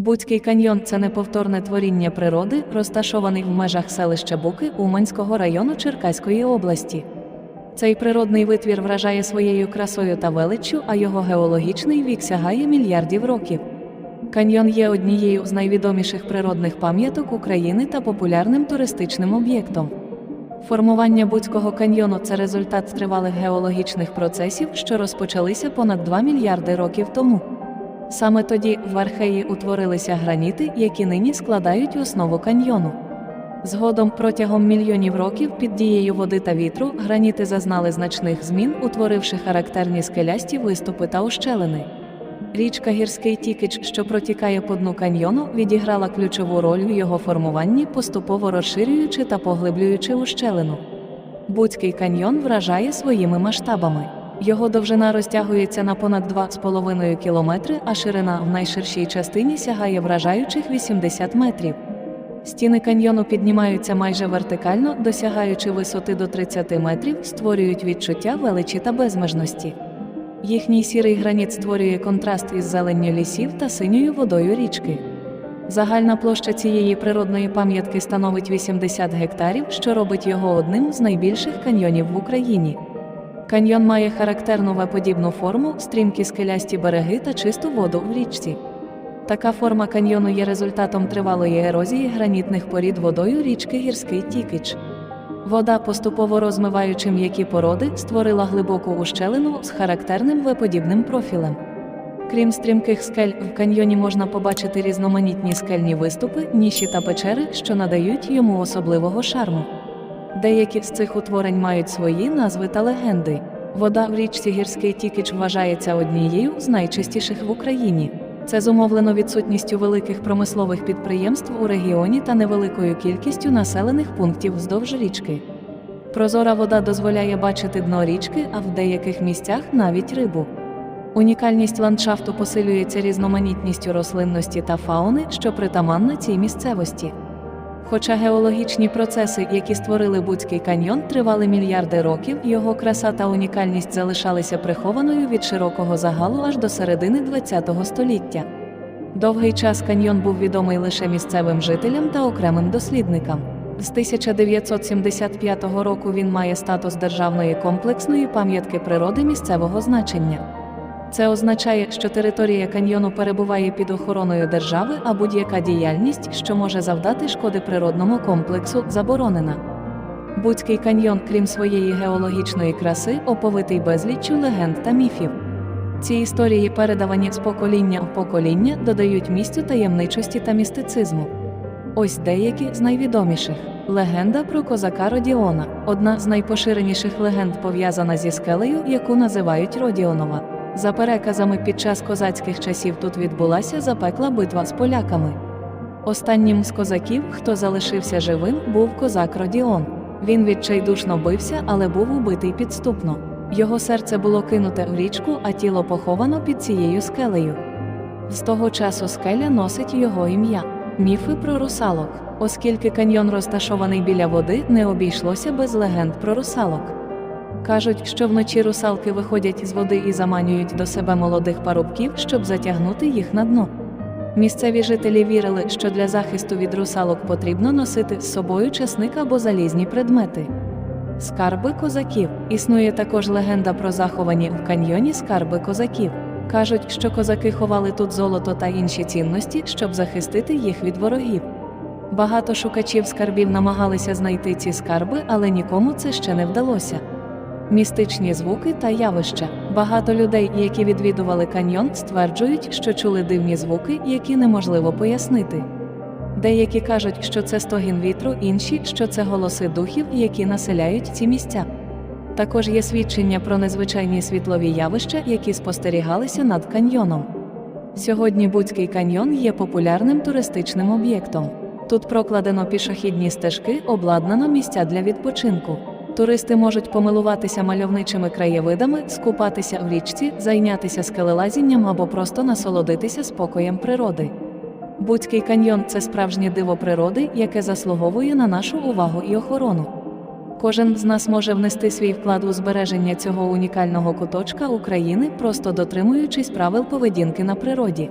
Буцький каньйон це неповторне творіння природи, розташований в межах селища Буки Уманського району Черкаської області. Цей природний витвір вражає своєю красою та величчю, а його геологічний вік сягає мільярдів років. Каньйон є однією з найвідоміших природних пам'яток України та популярним туристичним об'єктом. Формування Буцького каньйону це результат тривалих геологічних процесів, що розпочалися понад 2 мільярди років тому. Саме тоді в Археї утворилися граніти, які нині складають основу каньйону. Згодом протягом мільйонів років під дією води та вітру граніти зазнали значних змін, утворивши характерні скелясті виступи та ущелини. Річка Гірський Тікич, що протікає по дну каньйону, відіграла ключову роль у його формуванні, поступово розширюючи та поглиблюючи ущелину. Буцький каньйон вражає своїми масштабами. Його довжина розтягується на понад 2,5 кілометри, а ширина в найширшій частині сягає вражаючих 80 метрів. Стіни каньйону піднімаються майже вертикально, досягаючи висоти до 30 метрів, створюють відчуття величі та безмежності. Їхній сірий граніт створює контраст із зеленню лісів та синьою водою річки. Загальна площа цієї природної пам'ятки становить 80 гектарів, що робить його одним з найбільших каньйонів в Україні. Каньйон має характерну веподібну форму, стрімкі скелясті береги та чисту воду в річці. Така форма каньйону є результатом тривалої ерозії гранітних порід водою річки Гірський Тікич. Вода, поступово розмиваючи м'які породи, створила глибоку ущелину з характерним веподібним профілем. Крім стрімких скель, в каньйоні можна побачити різноманітні скельні виступи, ніші та печери, що надають йому особливого шарму. Деякі з цих утворень мають свої назви та легенди. Вода в річці Гірський Тікич вважається однією з найчистіших в Україні. Це зумовлено відсутністю великих промислових підприємств у регіоні та невеликою кількістю населених пунктів вздовж річки. Прозора вода дозволяє бачити дно річки, а в деяких місцях навіть рибу. Унікальність ландшафту посилюється різноманітністю рослинності та фауни, що притаманна цій місцевості. Хоча геологічні процеси, які створили Буцький каньйон, тривали мільярди років, його краса та унікальність залишалися прихованою від широкого загалу аж до середини ХХ століття. Довгий час каньйон був відомий лише місцевим жителям та окремим дослідникам. З 1975 року він має статус державної комплексної пам'ятки природи місцевого значення. Це означає, що територія каньйону перебуває під охороною держави, а будь-яка діяльність, що може завдати шкоди природному комплексу, заборонена. Буцький каньйон, крім своєї геологічної краси, оповитий безліччю легенд та міфів. Ці історії, передавані з покоління в покоління, додають місцю таємничості та містицизму. Ось деякі з найвідоміших. Легенда про козака Родіона одна з найпоширеніших легенд пов'язана зі скелею, яку називають Родіонова. За переказами, під час козацьких часів тут відбулася запекла битва з поляками. Останнім з козаків, хто залишився живим, був козак Родіон. Він відчайдушно бився, але був убитий підступно. Його серце було кинуте в річку, а тіло поховано під цією скелею. З того часу скеля носить його ім'я. Міфи про русалок. Оскільки каньйон розташований біля води, не обійшлося без легенд про русалок. Кажуть, що вночі русалки виходять з води і заманюють до себе молодих парубків, щоб затягнути їх на дно. Місцеві жителі вірили, що для захисту від русалок потрібно носити з собою часник або залізні предмети. Скарби козаків. Існує також легенда про заховані в каньйоні скарби козаків. Кажуть, що козаки ховали тут золото та інші цінності, щоб захистити їх від ворогів. Багато шукачів скарбів намагалися знайти ці скарби, але нікому це ще не вдалося. Містичні звуки та явища. Багато людей, які відвідували каньйон, стверджують, що чули дивні звуки, які неможливо пояснити. Деякі кажуть, що це стогін вітру, інші, що це голоси духів, які населяють ці місця. Також є свідчення про незвичайні світлові явища, які спостерігалися над каньйоном. Сьогодні Буцький каньйон є популярним туристичним об'єктом. Тут прокладено пішохідні стежки, обладнано місця для відпочинку. Туристи можуть помилуватися мальовничими краєвидами, скупатися в річці, зайнятися скелелазінням або просто насолодитися спокоєм природи. Буцький каньйон це справжнє диво природи, яке заслуговує на нашу увагу і охорону. Кожен з нас може внести свій вклад у збереження цього унікального куточка України, просто дотримуючись правил поведінки на природі.